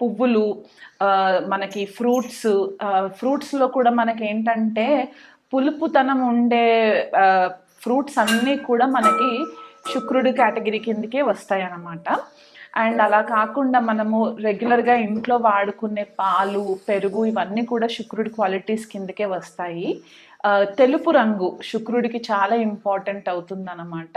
పువ్వులు మనకి ఫ్రూట్స్ ఫ్రూట్స్లో కూడా మనకి ఏంటంటే పులుపుతనం ఉండే ఫ్రూట్స్ అన్నీ కూడా మనకి శుక్రుడి కేటగిరీ కిందకే వస్తాయి అన్నమాట అండ్ అలా కాకుండా మనము రెగ్యులర్గా ఇంట్లో వాడుకునే పాలు పెరుగు ఇవన్నీ కూడా శుక్రుడి క్వాలిటీస్ కిందకే వస్తాయి. తెలుపు రంగు శుక్రుడికి చాలా ఇంపార్టెంట్ అవుతుందన్నమాట.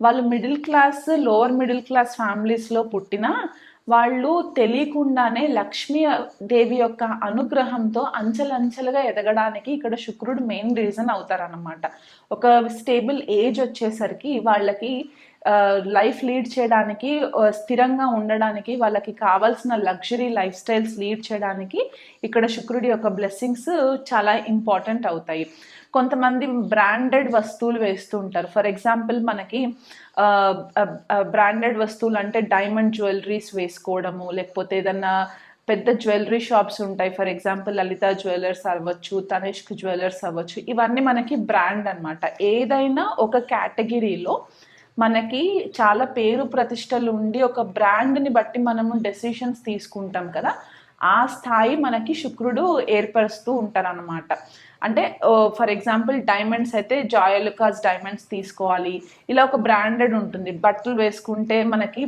వాళ్ళు middle class lower middle class ఫ్యామిలీస్లో పుట్టినా వాళ్ళు తెలియకుండానే లక్ష్మీ దేవి యొక్క అనుగ్రహంతో అంచెలంచెలుగా ఎదగడానికి ఇక్కడ శుక్రుడు మెయిన్ రీజన్ అవుతారనమాట ఒక స్టేబుల్ ఏజ్ వచ్చేసరికి వాళ్ళకి లైఫ్ లీడ్ చేయడానికి స్థిరంగా ఉండడానికి వాళ్ళకి కావాల్సిన లగ్జరీ లైఫ్ స్టైల్స్ లీడ్ చేయడానికి ఇక్కడ శుక్రుడి యొక్క బ్లెస్సింగ్స్ చాలా ఇంపార్టెంట్ అవుతాయి. కొంతమంది బ్రాండెడ్ వస్తువులు వేస్తూ ఉంటారు. ఫర్ ఎగ్జాంపుల్ మనకి బ్రాండెడ్ వస్తువులు అంటే డైమండ్ జ్యువెలరీస్ వేసుకోవడము లేకపోతే ఏదన్నా పెద్ద జ్యువెలరీ షాప్స్ ఉంటాయి. ఫర్ ఎగ్జాంపుల్ లలిత జ్యువెలర్స్ అవ్వచ్చు తనిష్క్ జ్యువెలర్స్ అవ్వచ్చు. ఇవన్నీ మనకి బ్రాండ్ అన్నమాట. ఏదైనా ఒక కేటగిరీలో మనకి చాలా పేరు ప్రతిష్టలు ఉండి ఒక బ్రాండ్ని బట్టి మనము డెసిషన్స్ తీసుకుంటాం కదా ఆ స్థాయి మనకి శుక్రుడు ఏర్పరుస్తూ ఉంటారనమాట అంటే ఫర్ ఎగ్జాంపుల్ డైమండ్స్ అయితే జాయలుకాస్ డైమండ్స్ తీసుకోవాలి. ఇలా ఒక బ్రాండెడ్ ఉంటుంది. బట్టలు వేసుకుంటే మనకి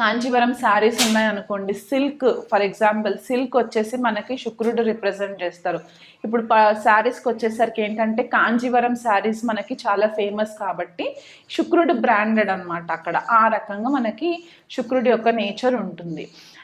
కాంచీవరం శారీస్ ఉన్నాయనుకోండి సిల్క్ ఫర్ ఎగ్జాంపుల్ సిల్క్ వచ్చేసి మనకి శుక్రుడు రిప్రజెంట్ చేస్తారు. ఇప్పుడు శారీస్కి వచ్చేసరికి ఏంటంటే కాంజీవరం శారీస్ మనకి చాలా ఫేమస్ కాబట్టి శుక్రుడు బ్రాండెడ్ అనమాట అక్కడ. ఆ రకంగా మనకి శుక్రుడి యొక్క నేచర్ ఉంటుంది.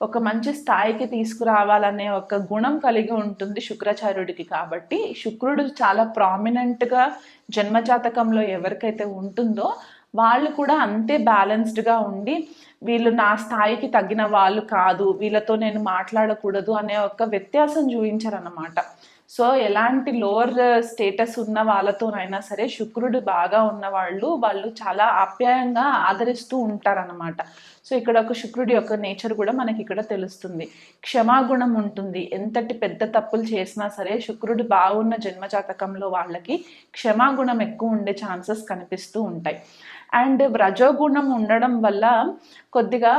ఒక మంచి స్థాయికి తీసుకురావాలనే ఒక గుణం కలిగి ఉంటుంది శుక్రాచార్యుడికి కాబట్టి శుక్రుడు చాలా ప్రామినెంట్గా జన్మజాతకంలో ఎవరికైతే ఉంటుందో వాళ్ళు కూడా అంతే బ్యాలెన్స్డ్గా ఉండి వీళ్ళు నా స్థాయికి తగ్గిన వాళ్ళు కాదు వీళ్ళతో నేను మాట్లాడకూడదు అనే ఒక వ్యత్యాసం చూపించారన్నమాట. సో ఎలాంటి లోవర్ స్టేటస్ ఉన్న వాళ్ళతోనైనా సరే శుక్రుడు బాగా ఉన్న వాళ్ళు వాళ్ళు చాలా ఆప్యాయంగా ఆదరిస్తూ ఉంటారన్నమాట. సో ఇక్కడ ఒక శుక్రుడి యొక్క నేచర్ కూడా మనకి ఇక్కడ తెలుస్తుంది. క్షమాగుణం ఉంటుంది. ఎంతటి పెద్ద తప్పులు చేసినా సరే శుక్రుడు బాగున్న జన్మజాతకంలో వాళ్ళకి క్షమాగుణం ఎక్కువ ఉండే ఛాన్సెస్ కనిపిస్తూ ఉంటాయి. అండ్ రజోగుణం ఉండడం వల్ల కొద్దిగా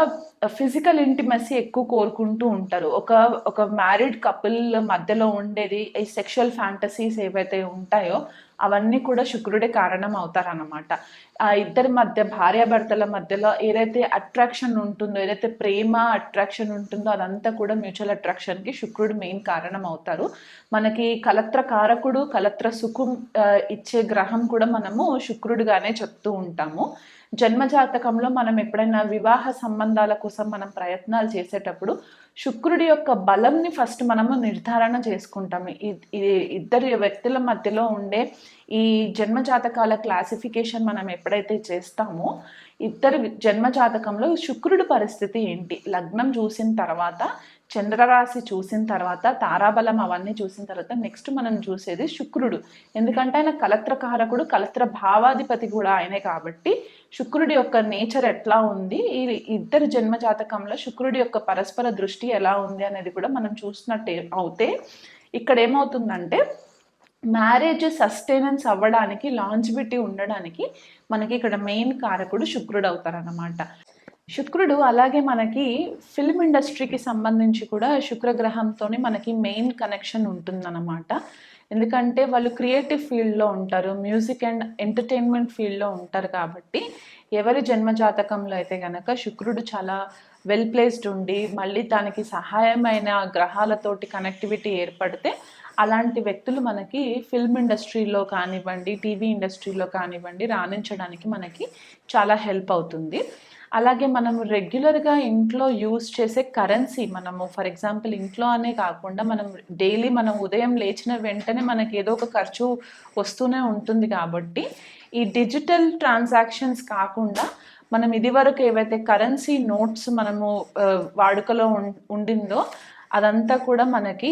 ఫిజికల్ ఇంటిమసీ ఎక్కువ కోరుకుంటూ ఉంటారు. ఒక ఒక మ్యారీడ్ కపుల్ మధ్యలో ఉండేది ఈ సెక్షువల్ ఫ్యాంటసీస్ ఏవైతే ఉంటాయో అవన్నీ కూడా శుక్రుడే కారణం అవుతారన్నమాట. ఆ ఇద్దరి మధ్య భార్యాభర్తల మధ్యలో ఏదైతే అట్రాక్షన్ ఉంటుందో ఏదైతే ప్రేమ అట్రాక్షన్ ఉంటుందో అదంతా కూడా మ్యూచువల్ అట్రాక్షన్కి శుక్రుడు మెయిన్ కారణం అవుతారు. మనకి కలత్ర కారకుడు కలత్ర సుఖం ఇచ్చే గ్రహం కూడా మనము శుక్రుడుగానే చెప్తూ ఉంటాము. జన్మజాతకంలో మనం ఎప్పుడైనా వివాహ సంబంధాల కోసం మనం ప్రయత్నాలు చేసేటప్పుడు శుక్రుడి యొక్క బలంని ఫస్ట్ మనము నిర్ధారణ చేసుకుంటాము. ఇద్దరు వ్యక్తుల మధ్యలో ఉండే ఈ జన్మజాతకాల క్లాసిఫికేషన్ మనం ఎప్పుడైతే చేస్తామో ఇద్దరు జన్మజాతకంలో శుక్రుడి పరిస్థితి ఏంటి? లగ్నం చూసిన తర్వాత చంద్రరాశి చూసిన తర్వాత తారాబలం అవన్నీ చూసిన తర్వాత నెక్స్ట్ మనం చూసేది శుక్రుడు. ఎందుకంటే ఆయన కలత్రకారకుడు కలత్ర భావాధిపతి కూడా ఆయనే కాబట్టి శుక్రుడి యొక్క నేచర్ ఎట్లా ఉంది? ఈ ఇద్దరు జన్మ జాతకంలో శుక్రుడి యొక్క పరస్పర దృష్టి ఎలా ఉంది అనేది కూడా మనం చూసినట్టే అవుతే ఇక్కడ ఏమవుతుందంటే మ్యారేజ్ సస్టైనెన్స్ అవ్వడానికి లాంజిబిటీ ఉండడానికి మనకి ఇక్కడ మెయిన్ కారకుడు శుక్రుడు అవుతారన్నమాట. శుక్రుడు అలాగే మనకి ఫిల్మ్ ఇండస్ట్రీకి సంబంధించి కూడా శుక్రగ్రహంతో మనకి మెయిన్ కనెక్షన్ ఉంటుందన్నమాట. ఎందుకంటే వాళ్ళు క్రియేటివ్ ఫీల్డ్లో ఉంటారు మ్యూజిక్ అండ్ ఎంటర్టైన్మెంట్ ఫీల్డ్లో ఉంటారు కాబట్టి ఎవరి జన్మ జాతకంలో అయితే కనుక శుక్రుడు చాలా వెల్ ప్లేస్డ్ ఉండి మళ్ళీ దానికి సహాయమైన గ్రహాలతోటి కనెక్టివిటీ ఏర్పడితే అలాంటి వ్యక్తులు మనకి ఫిల్మ్ ఇండస్ట్రీలో కానివ్వండి టీవీ ఇండస్ట్రీలో కానివ్వండి రాణించడానికి మనకి చాలా హెల్ప్ అవుతుంది. అలాగే మనం రెగ్యులర్గా ఇంట్లో యూస్ చేసే కరెన్సీ మనము ఫర్ ఎగ్జాంపుల్ ఇంట్లో అనే కాకుండా మనం డైలీ మనం ఉదయం లేచిన వెంటనే మనకి ఏదో ఒక ఖర్చు వస్తూనే ఉంటుంది కాబట్టి ఈ డిజిటల్ ట్రాన్సాక్షన్స్ కాకుండా మనం ఇదివరకు ఏవైతే కరెన్సీ నోట్స్ మనము వాడుకలో ఉం- ఉండిందో అదంతా కూడా మనకి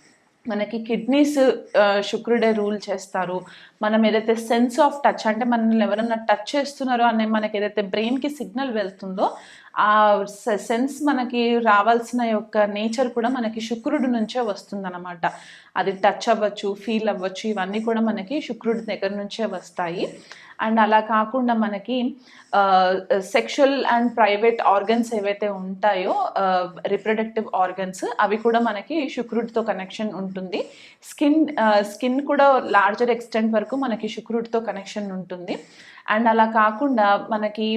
మనకి కిడ్నీస్ శుక్రుడే రూల్ చేస్తారు. మనం ఏదైతే సెన్స్ ఆఫ్ టచ్ అంటే మనల్ని ఎవరైనా టచ్ చేస్తున్నారో అనే మనకి ఏదైతే బ్రెయిన్కి సిగ్నల్ వెళ్తుందో ఆ సెన్స్ మనకి రావాల్సిన యొక్క నేచర్ కూడా మనకి శుక్రుడి నుంచే వస్తుందన్నమాట. అది టచ్ అవ్వచ్చు ఫీల్ అవ్వచ్చు ఇవన్నీ కూడా మనకి శుక్రుడి దగ్గర నుంచే వస్తాయి. అండ్ అలా కాకుండా మనకి సెక్షువల్ అండ్ ప్రైవేట్ ఆర్గన్స్ ఏవైతే ఉంటాయో రిప్రొడక్టివ్ ఆర్గన్స్ అవి కూడా మనకి శుక్రుడితో కనెక్షన్ ఉంటుంది. స్కిన్ స్కిన్ కూడా లార్జర్ ఎక్స్టెంట్ వరకు మనకి శుక్రుడితో కనెక్షన్ ఉంటుంది. అండ్ అలా కాకుండా మనకి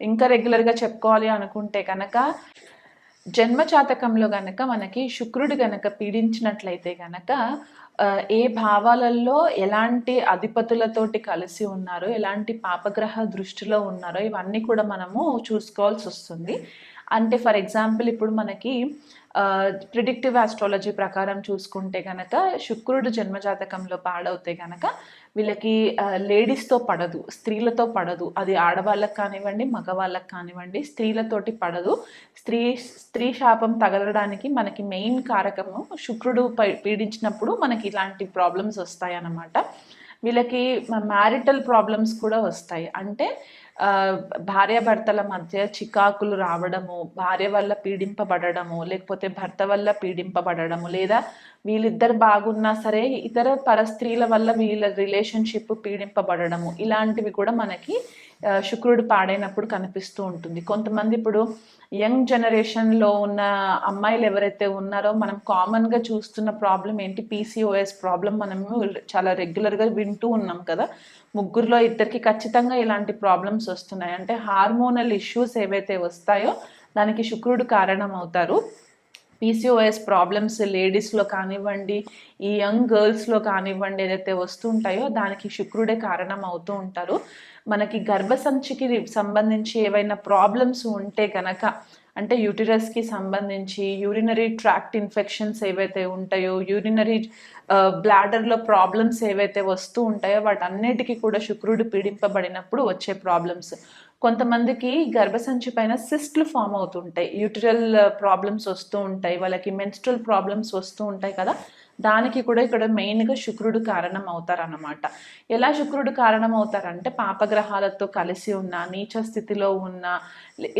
ఇంకా రెగ్యులర్గా చెప్పుకోవాలి అనుకుంటే కనుక జన్మ జాతకంలో గనక మనకి శుక్రుడు గనక పీడించినట్లయితే గనక ఏ భావాలలో ఎలాంటి అధిపతులతోటి కలిసి ఉన్నారో ఎలాంటి పాపగ్రహ దృష్టిలో ఉన్నారో ఇవన్నీ కూడా మనము చూసుకోవాల్సి వస్తుంది. అంటే ఫర్ ఎగ్జాంపుల్ ఇప్పుడు మనకి ప్రిడిక్టివ్ ఆస్ట్రాలజీ ప్రకారం చూసుకుంటే కనుక శుక్రుడు జన్మజాతకంలో పాడవుతే కనుక వీళ్ళకి లేడీస్తో పడదు స్త్రీలతో పడదు. అది ఆడవాళ్ళకి కానివ్వండి మగవాళ్ళకి కానివ్వండి స్త్రీలతోటి పడదు. స్త్రీ స్త్రీ శాపం తగలడానికి మనకి మెయిన్ కారకము శుక్రుడు పై- పీడించినప్పుడు మనకి ఇలాంటి ప్రాబ్లమ్స్ వస్తాయి అన్నమాట వీళ్ళకి మ్యారిటల్ ప్రాబ్లమ్స్ కూడా వస్తాయి. అంటే భార్యాభర్తల మధ్య చికాకులు రావడము భార్య వల్ల పీడింపబడము లేకపోతే భర్త వల్ల పీడింపబడము లేదా వీళ్ళిద్దరు బాగున్నా సరే ఇతర పరస్త్రీల వల్ల వీళ్ళ రిలేషన్షిప్ పీడింపబడము ఇలాంటివి కూడా మనకి శుక్రుడు పాడైనప్పుడు కనిపిస్తూ ఉంటుంది. కొంతమంది ఇప్పుడు యంగ్ జనరేషన్లో ఉన్న అమ్మాయిలు ఎవరైతే ఉన్నారో మనం కామన్గా చూస్తున్న ప్రాబ్లం ఏంటి? పీసీఓఎస్ ప్రాబ్లం మనము చాలా రెగ్యులర్గా వింటూ ఉన్నాం కదా. ముగ్గురులో ఇద్దరికి ఖచ్చితంగా ఇలాంటి ప్రాబ్లమ్స్ వస్తున్నాయి. అంటే హార్మోనల్ ఇష్యూస్ ఏవైతే వస్తాయో దానికి శుక్రుడు కారణం అవుతారు పీసీఓఎస్ ప్రాబ్లమ్స్ లేడీస్లో కానివ్వండి ఈ యంగ్ గర్ల్స్లో కానివ్వండి ఏదైతే వస్తుంటాయో దానికి శుక్రుడే కారణం అవుతూ ఉంటారు. మనకి గర్భసంచికి సంబంధించి ఏవైనా ప్రాబ్లమ్స్ ఉంటే గనక అంటే యూటిరస్కి సంబంధించి యూరినరీ ట్రాక్ట్ ఇన్ఫెక్షన్స్ ఏవైతే ఉంటాయో యూరినరీ బ్లాడర్లో ప్రాబ్లమ్స్ ఏవైతే వస్తూ ఉంటాయో వాటన్నిటికీ కూడా శుక్రుడు పీడింపబడినప్పుడు వచ్చే ప్రాబ్లమ్స్ కొంతమందికి గర్భసంచి పైన సిస్ట్లు ఫామ్ అవుతుంటాయి. యూటిరల్ ప్రాబ్లమ్స్ వస్తూ ఉంటాయి. వాళ్ళకి మెన్స్ట్రల్ ప్రాబ్లమ్స్ వస్తూ ఉంటాయి కదా. దానికి కూడా ఇక్కడ మెయిన్గా శుక్రుడు కారణం అవుతారన్నమాట ఎలా శుక్రుడు కారణం అవుతారంటే పాపగ్రహాలతో కలిసి ఉన్న నీచ స్థితిలో ఉన్న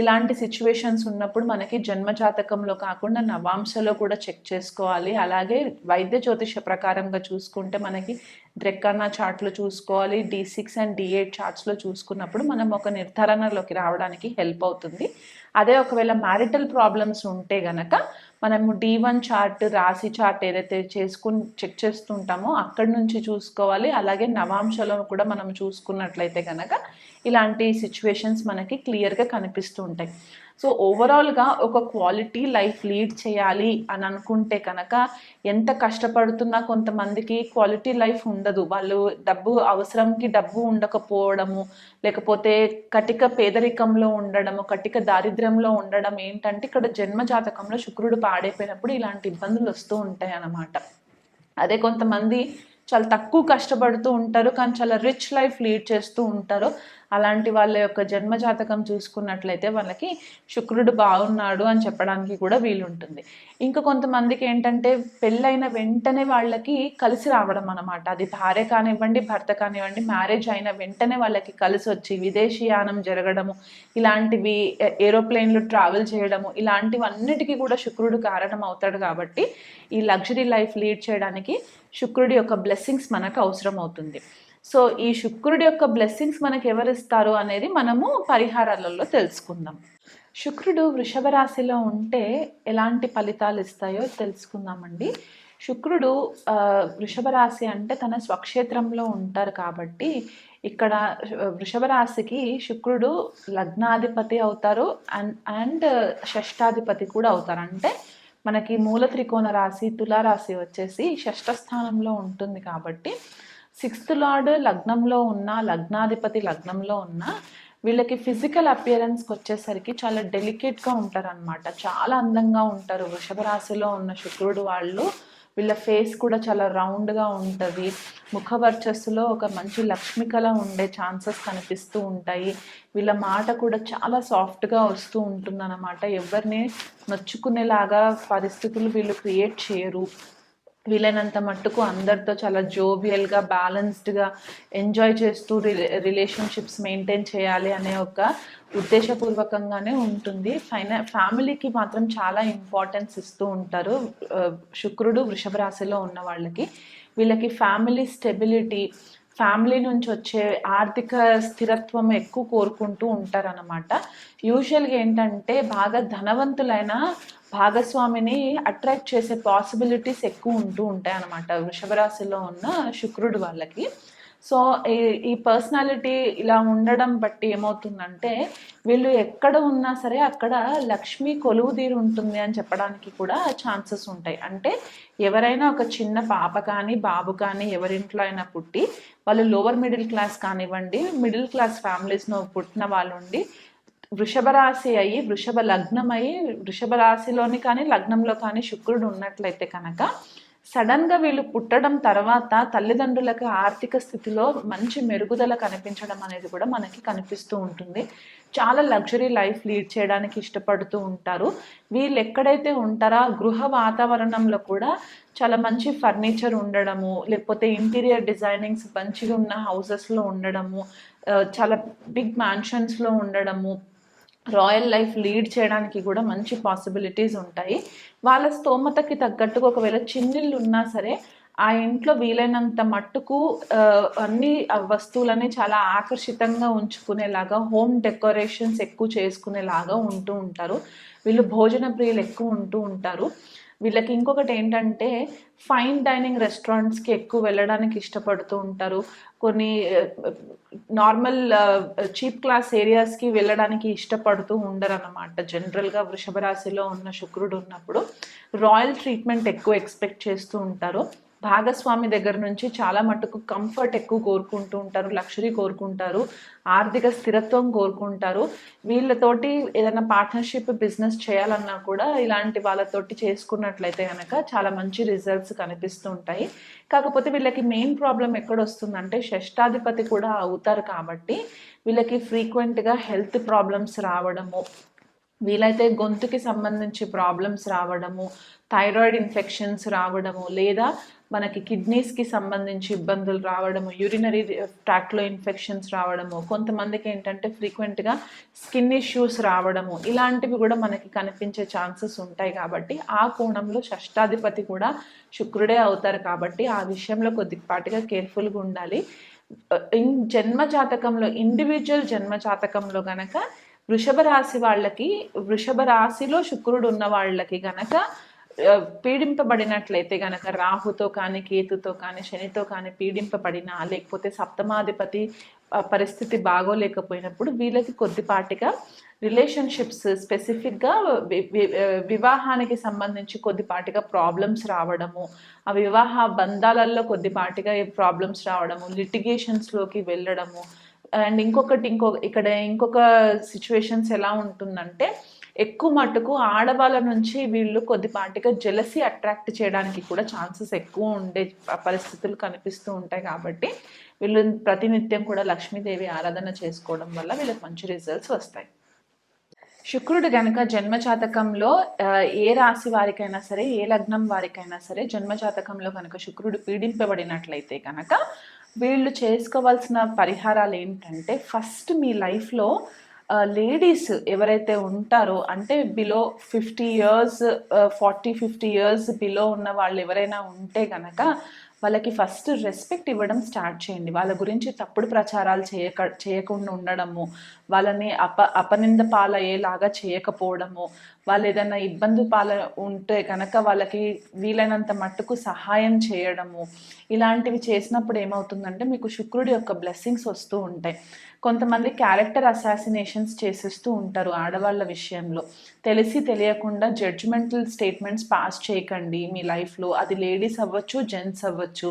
ఇలాంటి సిచ్యువేషన్స్ ఉన్నప్పుడు మనకి జన్మజాతకంలో కాకుండా నవాంశలో కూడా చెక్ చేసుకోవాలి. అలాగే వైద్య జ్యోతిష ప్రకారంగా చూసుకుంటే మనకి ద్రెక్కన్న చార్ట్లో చూసుకోవాలి. D six and D eight చార్ట్స్లో చూసుకున్నప్పుడు మనం ఒక నిర్ధారణలోకి రావడానికి హెల్ప్ అవుతుంది. అదే ఒకవేళ మ్యారిటల్ ప్రాబ్లమ్స్ ఉంటే గనక మనము డి వన్ చార్ట్ రాశి చార్ట్ ఏదైతే చేసుకుని చెక్ చేస్తుంటామో అక్కడి నుంచి చూసుకోవాలి. అలాగే నవాంశలో కూడా మనం చూసుకున్నట్లయితే కనుక ఇలాంటి సిచ్యువేషన్స్ మనకి క్లియర్గా కనిపిస్తూ ఉంటాయి. సో ఓవరాల్గా ఒక క్వాలిటీ లైఫ్ లీడ్ చేయాలి అని అనుకుంటే కనుక ఎంత కష్టపడుతున్నా కొంతమందికి క్వాలిటీ లైఫ్ ఉండదు. వాళ్ళు డబ్బు అవసరంకి డబ్బు ఉండకపోవడము లేకపోతే కటిక పేదరికంలో ఉండడము కటిక దారిద్ర్యంలో ఉండడం ఏంటంటే ఇక్కడ జన్మ జాతకంలో శుక్రుడు పాడైపోయినప్పుడు ఇలాంటి ఇబ్బందులు వస్తూ ఉంటాయి అన్నమాట. అదే కొంతమంది చాలా తక్కువ కష్టపడుతూ ఉంటారు కానీ చాలా రిచ్ లైఫ్ లీడ్ చేస్తూ ఉంటారు. అలాంటి వాళ్ళ యొక్క జన్మ జాతకం చూసుకున్నట్లయితే వాళ్ళకి శుక్రుడు బాగున్నాడు అని చెప్పడానికి కూడా వీలుంటుంది. ఇంకా కొంతమందికి ఏంటంటే పెళ్ళైన వెంటనే వాళ్ళకి కలిసి రావడం అనమాట అది భార్య కానివ్వండి భర్త కానివ్వండి మ్యారేజ్ అయిన వెంటనే వాళ్ళకి కలిసి వచ్చి విదేశీయానం జరగడము ఇలాంటివి ఏరోప్లేన్లు ట్రావెల్ చేయడము ఇలాంటివన్నిటికీ కూడా శుక్రుడు కారణం అవుతాడు కాబట్టి ఈ లగ్జరీ లైఫ్ లీడ్ చేయడానికి శుక్రుడి యొక్క బ్లెస్సింగ్స్ మనకు అవసరం అవుతుంది. సో ఈ శుక్రుడి యొక్క బ్లెస్సింగ్స్ మనకు ఎవరిస్తారు అనేది మనము పరిహారాలలో తెలుసుకుందాం. శుక్రుడు వృషభ రాశిలో ఉంటే ఎలాంటి ఫలితాలు ఇస్తాయో తెలుసుకుందామండి. శుక్రుడు వృషభ రాశి అంటే తన స్వక్షేత్రంలో ఉంటారు కాబట్టి ఇక్కడ వృషభ రాశికి శుక్రుడు లగ్నాధిపతి అవుతారు అండ్ అండ్ షష్టాధిపతి కూడా అవుతారు. అంటే మనకి మూల త్రికోణ రాశి తులారాశి వచ్చేసి షష్ఠ స్థానంలో ఉంటుంది కాబట్టి సిక్స్త్ లార్డ్ లగ్నంలో ఉన్న లగ్నాధిపతి లగ్నంలో ఉన్న వీళ్ళకి ఫిజికల్ అపియరెన్స్కి వచ్చేసరికి చాలా డెలికేట్గా ఉంటారనమాట చాలా అందంగా ఉంటారు. వృషభ రాశిలో ఉన్న శుక్రుడు వాళ్ళు వీళ్ళ ఫేస్ కూడా చాలా రౌండ్గా ఉంటుంది. ముఖ వర్చస్సులో ఒక మంచి లక్ష్మికల ఉండే ఛాన్సెస్ కనిపిస్తూ ఉంటాయి. వీళ్ళ మాట కూడా చాలా సాఫ్ట్గా వస్తూ ఉంటుందన్నమాట. ఎవరిని నొచ్చుకునేలాగా పరిస్థితులు వీళ్ళు క్రియేట్ చేయరు. వీలైనంత మట్టుకు అందరితో చాలా జోవియల్గా బ్యాలెన్స్డ్గా ఎంజాయ్ చేస్తూ రిలే రిలేషన్షిప్స్ మెయింటైన్ చేయాలి అనే ఒక ఉద్దేశపూర్వకంగానే ఉంటుంది. ఫైన ఫ్యామిలీకి మాత్రం చాలా ఇంపార్టెన్స్ ఇస్తూ ఉంటారు. శుక్రుడు వృషభ రాశిలో ఉన్న వాళ్ళకి. వీళ్ళకి ఫ్యామిలీ స్టెబిలిటీ ఫ్యామిలీ నుంచి వచ్చే ఆర్థిక స్థిరత్వం ఎక్కువ కోరుకుంటూ ఉంటారనమాట యూజువల్గా ఏంటంటే బాగా ధనవంతులైన భాగస్వామిని అట్రాక్ట్ చేసే పాసిబిలిటీస్ ఎక్కువ ఉంటూ ఉంటాయి అన్నమాట. వృషభరాశిలో ఉన్న శుక్రుడు వాళ్ళకి. సో ఈ ఈ పర్సనాలిటీ ఇలా ఉండడం బట్టి ఏమవుతుందంటే వీళ్ళు ఎక్కడ ఉన్నా సరే అక్కడ లక్ష్మి కొలువు తీరు ఉంటుంది అని చెప్పడానికి కూడా ఛాన్సెస్ ఉంటాయి. అంటే ఎవరైనా ఒక చిన్న పాప కానీ బాబు కానీ ఎవరింట్లో అయినా పుట్టి వాళ్ళు లోవర్ మిడిల్ క్లాస్ కానివ్వండి మిడిల్ క్లాస్ ఫ్యామిలీస్లో పుట్టిన వాళ్ళు ఉండి వృషభ రాశి అయ్యి వృషభ లగ్నం అయ్యి వృషభ రాశిలోని కానీ లగ్నంలో కానీ శుక్రుడు ఉన్నట్లయితే కనుక సడన్గా వీళ్ళు పుట్టడం తర్వాత తల్లిదండ్రులకు ఆర్థిక స్థితిలో మంచి మెరుగుదల కనిపించడం అనేది కూడా మనకి కనిపిస్తూ ఉంటుంది. చాలా లగ్జరీ లైఫ్ లీడ్ చేయడానికి ఇష్టపడుతూ ఉంటారు. వీళ్ళు ఎక్కడైతే ఉంటారో గృహ వాతావరణంలో కూడా చాలా మంచి ఫర్నిచర్ ఉండడము లేకపోతే ఇంటీరియర్ డిజైనింగ్స్ మంచిగా ఉన్న హౌసెస్లో ఉండడము చాలా బిగ్ మ్యాన్షన్స్లో ఉండడము రాయల్ లైఫ్ లీడ్ చేయడానికి కూడా మంచి పాసిబిలిటీస్ ఉంటాయి. వాళ్ళ స్తోమతకి తగ్గట్టుగా ఒకవేళ చిన్నిళ్ళు ఉన్నా సరే ఆ ఇంట్లో వీలైనంత మట్టుకు అన్ని వస్తువులని చాలా ఆకర్షితంగా ఉంచుకునేలాగా హోమ్ డెకరేషన్స్ ఎక్కువ చేసుకునేలాగా ఉంటూ ఉంటారు. వీళ్ళు భోజన ప్రియులు ఎక్కువ ఉంటూ ఉంటారు. వీళ్ళకి ఇంకొకటి ఏంటంటే ఫైన్ డైనింగ్ రెస్టారెంట్స్కి ఎక్కువ వెళ్ళడానికి ఇష్టపడుతూ ఉంటారు. కొన్ని నార్మల్ చీప్ క్లాస్ ఏరియాస్కి వెళ్ళడానికి ఇష్టపడుతూ ఉండరు అనమాట జనరల్గా వృషభ రాశిలో ఉన్న శుక్రుడు ఉన్నప్పుడు రాయల్ ట్రీట్మెంట్ ఎక్కువ ఎక్స్పెక్ట్ చేస్తూ ఉంటారు. భాగస్వామి దగ్గర నుంచి చాలా మటుకు కంఫర్ట్ ఎక్కువ కోరుకుంటూ ఉంటారు లక్షరీ కోరుకుంటారు ఆర్థిక స్థిరత్వం కోరుకుంటారు. వీళ్ళతోటి ఏదైనా పార్ట్నర్షిప్ బిజినెస్ చేయాలన్నా కూడా ఇలాంటి వాళ్ళతోటి చేసుకున్నట్లయితే కనుక చాలా మంచి రిజల్ట్స్ కనిపిస్తూ ఉంటాయి. కాకపోతే వీళ్ళకి మెయిన్ ప్రాబ్లం ఎక్కడ వస్తుందంటే షష్టాధిపతి కూడా అవుతారు కాబట్టి వీళ్ళకి ఫ్రీక్వెంట్గా హెల్త్ ప్రాబ్లమ్స్ రావడము వీలైతే గొంతుకి సంబంధించి ప్రాబ్లమ్స్ రావడము థైరాయిడ్ ఇన్ఫెక్షన్స్ రావడము లేదా మనకి కిడ్నీస్కి సంబంధించి ఇబ్బందులు రావడము యూరినరీ ట్రాక్లో ఇన్ఫెక్షన్స్ రావడము కొంతమందికి ఏంటంటే ఫ్రీక్వెంట్గా స్కిన్ ఇష్యూస్ రావడము ఇలాంటివి కూడా మనకి కనిపించే ఛాన్సెస్ ఉంటాయి కాబట్టి ఆ కోణంలో షష్టాధిపతి కూడా శుక్రుడే అవుతారు కాబట్టి ఆ విషయంలో కొద్దిపాటిగా కేర్ఫుల్గా ఉండాలి. ఇన్ జన్మ జాతకంలో ఇండివిజువల్ జన్మ జాతకంలో గనక వృషభ రాశి వాళ్ళకి వృషభ రాశిలో శుక్రుడు ఉన్న వాళ్ళకి గనక పీడింపబడినట్లయితే గనక రాహుతో కానీ కేతుతో కానీ శనితో కానీ పీడింపబడినా లేకపోతే సప్తమాధిపతి పరిస్థితి బాగోలేకపోయినప్పుడు వీళ్ళకి కొద్దిపాటిగా రిలేషన్షిప్స్ స్పెసిఫిక్గా వివాహానికి సంబంధించి కొద్దిపాటిగా ప్రాబ్లమ్స్ రావడము ఆ వివాహ బంధాలలో కొద్దిపాటిగా ప్రాబ్లమ్స్ రావడము లిటిగేషన్స్లోకి వెళ్ళడము అండ్ ఇంకొకటి ఇంకో ఇక్కడ ఇంకొక సిచ్యువేషన్స్ ఎలా ఉంటుందంటే ఎక్కువ మటుకు ఆడవాళ్ళ నుంచి వీళ్ళు కొద్దిపాటిగా జెలసీ అట్రాక్ట్ చేయడానికి కూడా ఛాన్సెస్ ఎక్కువ ఉండే పరిస్థితులు కనిపిస్తూ ఉంటాయి కాబట్టి వీళ్ళు ప్రతినిత్యం కూడా లక్ష్మీదేవి ఆరాధన చేసుకోవడం వల్ల వీళ్ళకి మంచి రిజల్ట్స్ వస్తాయి. శుక్రుడు గనక జన్మజాతకంలో ఏ రాశి వారికైనా సరే ఏ లగ్నం వారికైనా సరే జన్మజాతకంలో కనుక శుక్రుడు పీడింపబడినట్లయితే కనుక వీళ్ళు చేసుకోవాల్సిన పరిహారాలు ఏంటంటే ఫస్ట్ మీ లైఫ్లో లేడీస్ ఎవరైతే ఉంటారో అంటే below fifty years forty fifty years below ఉన్న వాళ్ళు ఎవరైనా ఉంటే కనుక వాళ్ళకి ఫస్ట్ రెస్పెక్ట్ ఇవ్వడం స్టార్ట్ చేయండి. వాళ్ళ గురించి తప్పుడు ప్రచారాలు చేయక చేయకుండా ఉండడము వాళ్ళని అప అపనింద పాలయ్యేలాగా చేయకపోవడము వాళ్ళు ఏదైనా ఇబ్బంది పాల ఉంటే కనుక వాళ్ళకి వీలైనంత మట్టుకు సహాయం చేయడము ఇలాంటివి చేసినప్పుడు ఏమవుతుందంటే మీకు శుక్రుడి యొక్క బ్లెస్సింగ్స్ వస్తూ ఉంటాయి. కొంతమంది క్యారెక్టర్ అసాసినేషన్స్ చేసేస్తూ ఉంటారు ఆడవాళ్ళ విషయంలో. తెలిసి తెలియకుండా జడ్జిమెంటల్ స్టేట్మెంట్స్ పాస్ చేయకండి మీ లైఫ్లో అది లేడీస్ అవ్వచ్చు జెంట్స్ అవ్వచ్చు.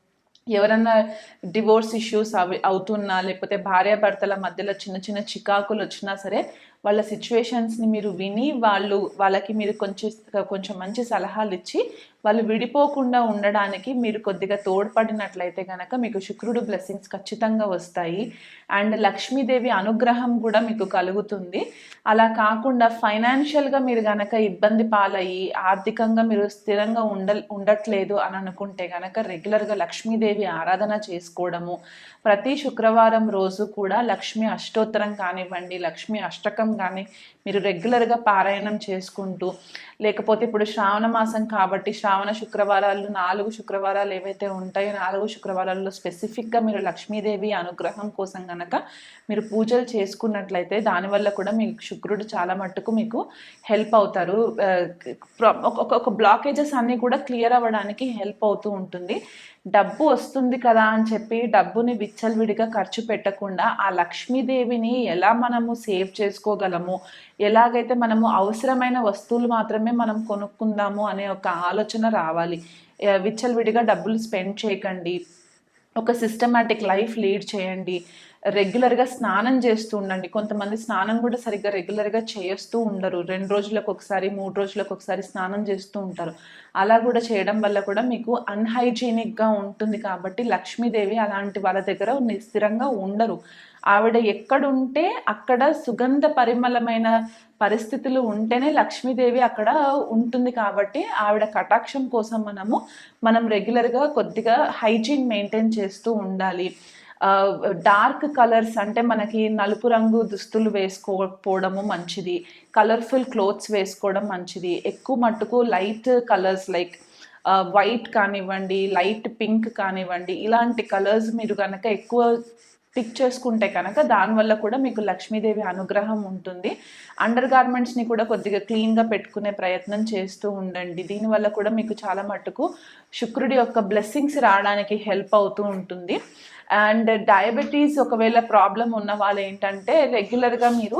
ఎవరన్నా డివోర్స్ ఇష్యూస్ అవి అవుతున్నా లేకపోతే భార్యాభర్తల మధ్యలో చిన్న చిన్న చికాకులు వచ్చినా సరే వాళ్ళ సిచ్యువేషన్స్ని మీరు విని వాళ్ళు వాళ్ళకి మీరు కొంచెం కొంచెం మంచి సలహాలు ఇచ్చి వాళ్ళు విడిపోకుండా ఉండడానికి మీరు కొద్దిగా తోడ్పడినట్లయితే కనుక మీకు శుక్రుడు బ్లెస్సింగ్స్ ఖచ్చితంగా వస్తాయి. అండ్ లక్ష్మీదేవి అనుగ్రహం కూడా మీకు కలుగుతుంది. అలా కాకుండా ఫైనాన్షియల్గా మీరు కనుక ఇబ్బంది పాలయ్యి ఆర్థికంగా మీరు స్థిరంగా ఉండ ఉండట్లేదు అని అనుకుంటే కనుక రెగ్యులర్గా లక్ష్మీదేవి ఆరాధన చేసుకోవడము. ప్రతి శుక్రవారం రోజు కూడా లక్ష్మీ అష్టోత్తరం కానివ్వండి లక్ష్మీ అష్టకం కానీ మీరు రెగ్యులర్గా పారాయణం చేసుకుంటూ లేకపోతే ఇప్పుడు శ్రావణ మాసం కాబట్టి శ్రావణ శుక్రవారాలు నాలుగు శుక్రవారాలు ఏవైతే ఉంటాయో నాలుగు శుక్రవారాల్లో స్పెసిఫిక్గా మీరు లక్ష్మీదేవి అనుగ్రహం కోసం కనుక మీరు పూజలు చేసుకున్నట్లయితే దానివల్ల కూడా మీకు శుక్రుడు చాలా మట్టుకు మీకు హెల్ప్ అవుతారు. ఆ, ఒక బ్లాకేజెస్ అన్నీ కూడా క్లియర్ అవ్వడానికి హెల్ప్ అవుతూ ఉంటుంది. డబ్బు వస్తుంది కదా అని చెప్పి డబ్బుని విచ్చలవిడిగా ఖర్చు పెట్టకుండా ఆ లక్ష్మీదేవిని ఎలా మనము సేవ్ చేసుకోగలము? ఎలాగైతే మనము అవసరమైన వస్తువులు మాత్రమే మనం కొనుక్కుందాము అనే ఒక ఆలోచన రావాలి. విచ్చలవిడిగా డబ్బులు స్పెండ్ చేయకండి. ఒక సిస్టమాటిక్ లైఫ్ లీడ్ చేయండి. రెగ్యులర్గా స్నానం చేస్తూ ఉండండి. కొంతమంది స్నానం కూడా సరిగ్గా రెగ్యులర్గా చేస్తూ ఉండరు. రెండు రోజులకు ఒకసారి మూడు రోజులకు ఒకసారి స్నానం చేస్తూ ఉంటారు. అలా కూడా చేయడం వల్ల కూడా మీకు అన్హైజీనిక్గా ఉంటుంది కాబట్టి లక్ష్మీదేవి అలాంటి వాళ్ళ దగ్గర స్థిరంగా ఉండరు. ఆవిడ ఎక్కడుంటే అక్కడ సుగంధ పరిమళమైన పరిస్థితులు ఉంటేనే లక్ష్మీదేవి అక్కడ ఉంటుంది కాబట్టి ఆవిడ కటాక్షం కోసం మనము మనం రెగ్యులర్గా కొద్దిగా హైజీన్ మెయింటైన్ చేస్తూ ఉండాలి. డార్క్ కలర్స్ అంటే మనకి నలుపు రంగు దుస్తులు వేసుకోకపోవడము మంచిది. కలర్ఫుల్ క్లోత్స్ వేసుకోవడం మంచిది. ఎక్కువ మట్టుకు లైట్ కలర్స్ లైక్ వైట్ కానివ్వండి లైట్ పింక్ కానివ్వండి ఇలాంటి కలర్స్ మీరు కనుక ఎక్కువ పిక్ చేసుకుంటే కనుక దానివల్ల కూడా మీకు లక్ష్మీదేవి అనుగ్రహం ఉంటుంది. అండర్ గార్మెంట్స్ని కూడా కొద్దిగా క్లీన్గా పెట్టుకునే ప్రయత్నం చేస్తూ ఉండండి. దీనివల్ల కూడా మీకు చాలా మట్టుకు శుక్రుడి యొక్క బ్లెస్సింగ్స్ రావడానికి హెల్ప్ అవుతూ ఉంటుంది. అండ్ డయాబెటీస్ ఒకవేళ ప్రాబ్లం ఉన్న వాళ్ళు ఏంటంటే రెగ్యులర్గా మీరు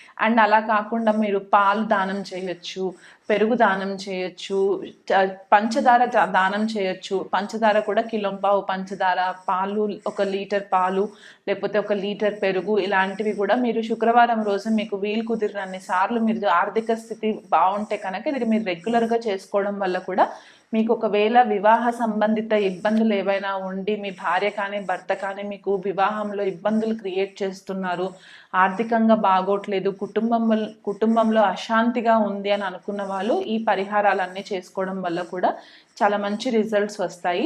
అండ్ అలా కాకుండా మీరు పాలు దానం చేయొచ్చు పెరుగు దానం చేయొచ్చు పంచదార దానం చేయొచ్చు. పంచదార కూడా కిలోంపావు పంచదార పాలు ఒక లీటర్ పాలు లేకపోతే ఒక లీటర్ పెరుగు ఇలాంటివి కూడా మీరు శుక్రవారం రోజు మీకు వీలు కుదిరినన్ని సార్లు మీరు ఆర్థిక స్థితి బాగుంటే కనుక ఇది మీరు రెగ్యులర్గా చేసుకోవడం వల్ల కూడా మీకు ఒకవేళ వివాహ సంబంధిత ఇబ్బందులు ఏవైనా ఉండి మీ భార్య కానీ భర్త కానీ మీకు వివాహంలో ఇబ్బందులు క్రియేట్ చేస్తున్నారు ఆర్థికంగా బాగోట్లేదు కుటుంబం కుటుంబంలో అశాంతిగా ఉంది అని అనుకున్న వాళ్ళు ఈ పరిహారాలన్నీ చేసుకోవడం వల్ల కూడా చాలా మంచి రిజల్ట్స్ వస్తాయి.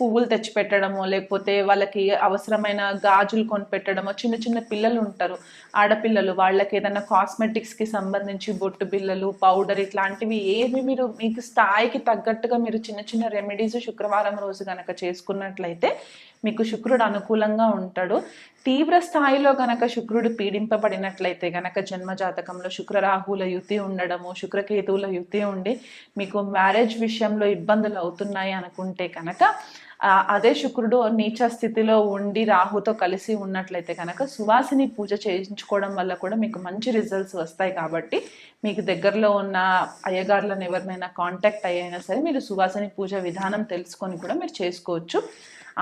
పువ్వులు తెచ్చిపెట్టడమో లేకపోతే వాళ్ళకి అవసరమైన గాజులు కొనిపెట్టడమో చిన్న చిన్న పిల్లలు ఉంటారు ఆడపిల్లలు వాళ్ళకి ఏదైనా కాస్మెటిక్స్కి సంబంధించి బొట్టు బిల్లలు పౌడర్ ఇట్లాంటివి ఏమి మీరు మీకు స్థాయికి తగ్గట్టుగా మీరు చిన్న చిన్న రెమెడీస్ శుక్రవారం రోజు కనుక చేసుకున్నట్లయితే మీకు శుక్రుడు అనుకూలంగా ఉంటాడు. తీవ్ర స్థాయిలో గనక శుక్రుడు పీడింపబడినట్లయితే గనక జన్మ జాతకంలో యుతి ఉండడము శుక్రకేతువుల యుతి ఉండి మీకు మ్యారేజ్ విషయంలో ఇబ్బందులు అవుతున్నాయి అనుకుంటే కనుక అదే శుక్రుడు నీచ స్థితిలో ఉండి రాహుతో కలిసి ఉన్నట్లయితే కనుక సువాసిని పూజ చేయించుకోవడం వల్ల కూడా మీకు మంచి రిజల్ట్స్ వస్తాయి కాబట్టి మీకు దగ్గరలో ఉన్న అయ్యగారులను ఎవరినైనా కాంటాక్ట్ అయ్యైనా సరే మీరు సువాసిని పూజ విధానం తెలుసుకొని కూడా మీరు చేసుకోవచ్చు.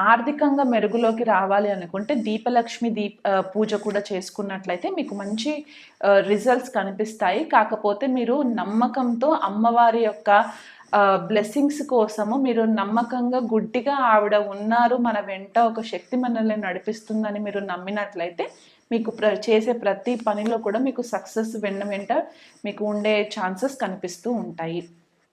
ఆర్థికంగా మెరుగులోకి రావాలి అనుకుంటే దీపలక్ష్మి దీప్ పూజ కూడా చేసుకున్నట్లయితే మీకు మంచి రిజల్ట్స్ కనిపిస్తాయి. కాకపోతే మీరు నమ్మకంతో అమ్మవారి యొక్క బ్లెస్సింగ్స్ కోసము మీరు నమ్మకంగా గుడ్డిగా ఆవిడ ఉన్నారు మన వెంట ఒక శక్తి మనల్ని నడిపిస్తుందని మీరు నమ్మినట్లయితే మీకు ప్ర చేసే ప్రతి పనిలో కూడా మీకు సక్సెస్ వెన్న వెంట మీకు ఉండే ఛాన్సెస్ కనిపిస్తూ ఉంటాయి.